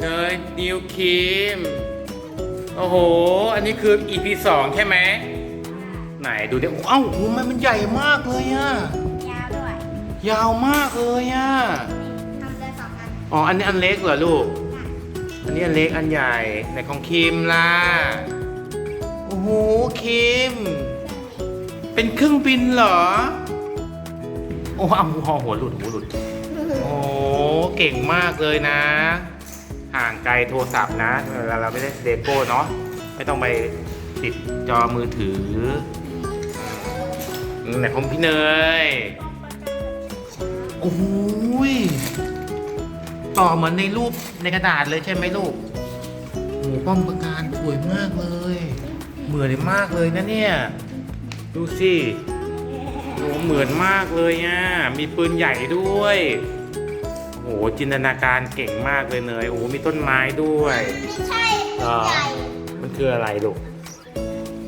คิมโอ้โห อันนี้คือ EP สองใช่ไหม ไหนดูดิเอ้าโอ้มันมันใหญ่มากเลยอะยาวด้วยยาวมากเลยอะทำได้สองอันอ๋อ อันนี้อันเล็กเหรอลูก อันนี้อันเล็กอันใหญ่ไหนของคิมล่ะ โอ้โหคิมเป็นเครื่องบินเหรอ โอ้เอาหัวหัวหลุดหัวหลุด โอ้เก่งมากเลยนะ ห่างไกลโทรศัพท์นะเวลาเราไม่ได้เลโก้เนาะไม่ต้องไปติดจอมือถือไหนของพี่เนยโอ้โหยต่อเหมือนในรูปในกระดาษเลยใช่ไหมลูกโอ้ป้อมปราการสวยมากเลย เหมือนมากเลยนะเนี่ย ดูสิโอ้เหมือนมากเลยอะมีปืนใหญ่ด้วย อ้โหจินตนาการเก่งมากเลยเนยโอ้โหมีต้นไม้ด้วยไม่ใช่เหรอใหญ่มันคืออะไรลูก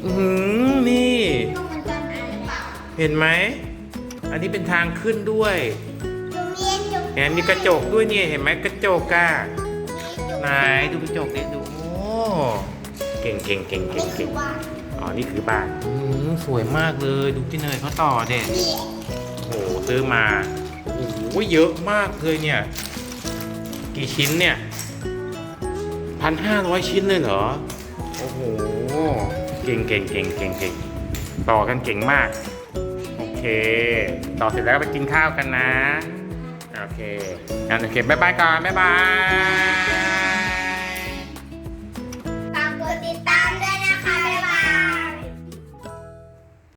อือหือนี่ต้องมันกันอันหรือเปล่าเห็นไหม อันนี้เป็นทางขึ้นด้วยดูเมียนดูแหมมีกระจกด้วยเนี่ยเห็นไหมกระจกอะไหนดูกระจกดิดูโอ้เก่งเก่งเก่งเก่งนี่คืเก่องบ้านอ๋อนี่คือบ้านอืมสวยมากเลยดูพี่เนยเขาต่อเด็นี่โอ้โหซื้อมาโอ้โห เยอะมากเลยเนี่ย กี่ชิ้นเนี่ยพันห้าร้อยชิ้นเลยเหรอ โอ้โห เก่งเก่งเก่งเก่งเก่งต่อกันเก่งมาก โอเค ต่อเสร็จแล้วก็ไปกินข้าวกันนะ โอเคงั้นโอเค บ๊ายบายก่อน บ๊ายบาย